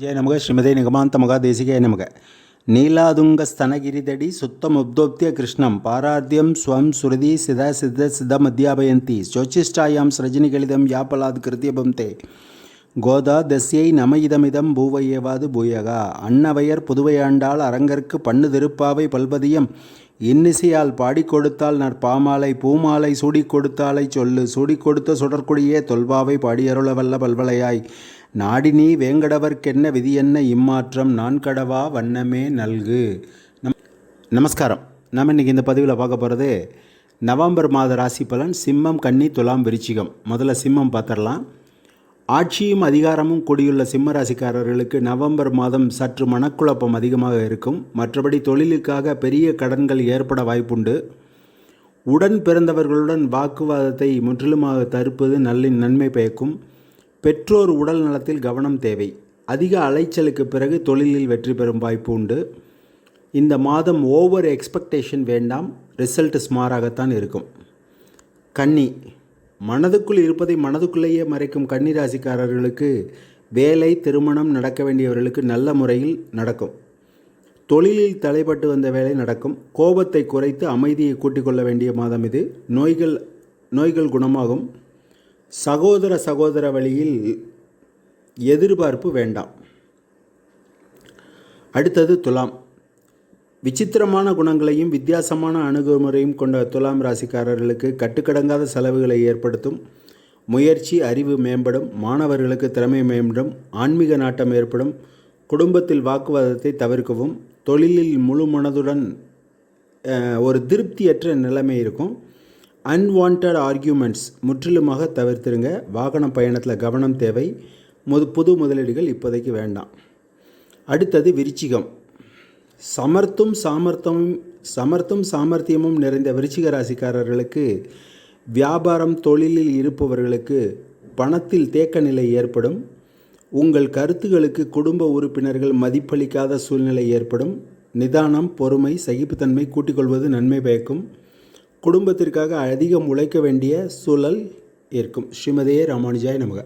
ಜಯ ನಮಗ ಶ್ರೀಮತಿ ನಿಗಮಾಂತ ಮಗ ದೇಸಿಗೆ ನಮಗ ನೀಲಾದುಂಗ ಸ್ತನಗಿರಿದಡಿ ಸುತ್ತಮುಬ್ದೋಪ್ತ್ಯ ಕೃಷ್ಣಂ ಪಾರಾದ್ಯಂ ಸ್ವಂ ಸುರದಿ ಸಿದ ಸಿದ್ಧ ಸಿದ್ಧ ಮಧ್ಯಾಭಯಂತಿ ಶೋಚಿಷ್ಟಾಯಾಂ ಸೃಜನಿಗಳಿದಂ ಯಾಪಲಾದ್ ಕೃತ್ಯಬಂತೆ கோதா தஸ்யை நம இதமிதம் பூவையவாது பூயக அன்னவையர் புதுவையாண்டாள் அரங்கற்கு பண்ணு திருப்பாவை பல்பதியம் இன்னிசையால் பாடிக் கொடுத்தால் நற்பாமாலை பூமாலை சூடிக் கொடுத்தாலை சொல்லு சூடிக் கொடுத்த சுடற்குடியே தொல்பாவை பாடியருளவல்ல பல்வளையாய் நாடினி வேங்கடவர்க்கென்ன விதியென்ன இம்மாற்றம் நான் கடவா வண்ணமே நல்கு. நம் நமஸ்காரம். நம்ம இன்றைக்கி இந்த பதிவில் பார்க்க போகிறது நவம்பர் மாத ராசி பலன் சிம்மம் கன்னி துலாம் விருச்சிகம். முதல்ல சிம்மம் பார்த்துடலாம். ஆட்சியும் அதிகாரமும் கூடியுள்ள சிம்ம ராசிக்காரர்களுக்கு நவம்பர் மாதம் சற்று மனக்குழப்பம் அதிகமாக இருக்கும். மற்றபடி தொழிலுக்காக பெரிய கடன்கள் ஏற்பட வாய்ப்புண்டு. உடன் பிறந்தவர்களுடன் வாக்குவாதத்தை முற்றிலுமாக தடுப்பது நல்ல நன்மை பயக்கும். பெற்றோர் உடல் நலத்தில் கவனம் தேவை. அதிக அலைச்சலுக்கு பிறகு தொழிலில் வெற்றி பெறும் வாய்ப்பு உண்டு. இந்த மாதம் ஓவர் எக்ஸ்பெக்டேஷன் வேண்டாம். ரிசல்ட் ஸ்மாராகத்தான் இருக்கும். கன்னி. மனதுக்குள் இருப்பதை மனதுக்குள்ளேயே மறைக்கும் கன்னி ராசிக்காரர்களுக்கு வேலை திருமணம் நடக்க வேண்டியவர்களுக்கு நல்ல முறையில் நடக்கும். தொழிலில் தலைப்பட்டு வந்த வேலை நடக்கும். கோபத்தை குறைத்து அமைதியை கூட்டிக் கொள்ள வேண்டிய மாதம் இது. நோய்கள் நோய்கள் குணமாகும். சகோதர சகோதர வழியில் எதிர்பார்ப்பு வேண்டாம். அடுத்தது துலாம். விசித்திரமான குணங்களையும் வித்தியாசமான அணுகுமுறையும் கொண்ட துலாம் ராசிக்காரர்களுக்கு கட்டுக்கடங்காத செலவுகளை ஏற்படுத்தும். முயற்சி அறிவு மேம்படும். மாணவர்களுக்கு திறமை மேம்படும். ஆன்மீக நாட்டம் ஏற்படும். குடும்பத்தில் வாக்குவாதத்தை தவிர்க்கவும். தொழிலில் முழு மனதுடன் ஒரு திருப்தியற்ற நிலைமை இருக்கும். அன்வான்ட் ஆர்கியூமெண்ட்ஸ் முற்றிலுமாக தவிர்த்துருங்க. வாகன பயணத்தில் கவனம் தேவை. முது புது முதலீடுகள் இப்போதைக்கு வேண்டாம். அடுத்தது விருச்சிகம். சமர்த்தும் சாமர்த்தமும் சமர்த்தும் சாமர்த்தியமும் நிறைந்த விருச்சிக ராசிக்காரர்களுக்கு வியாபாரம் தொழிலில் இருப்பவர்களுக்கு பணத்தில் தேக்க நிலை ஏற்படும். உங்கள் கருத்துகளுக்கு குடும்ப உறுப்பினர்கள் மதிப்பளிக்காத சூழ்நிலை ஏற்படும். நிதானம் பொறுமை சகிப்புத்தன்மை கூட்டிக்கொள்வது நன்மை பயக்கும். குடும்பத்திற்காக அதிகம் உழைக்க வேண்டிய சூழல் இருக்கும். ஸ்ரீமதியே ராமானுஜாய் நமக.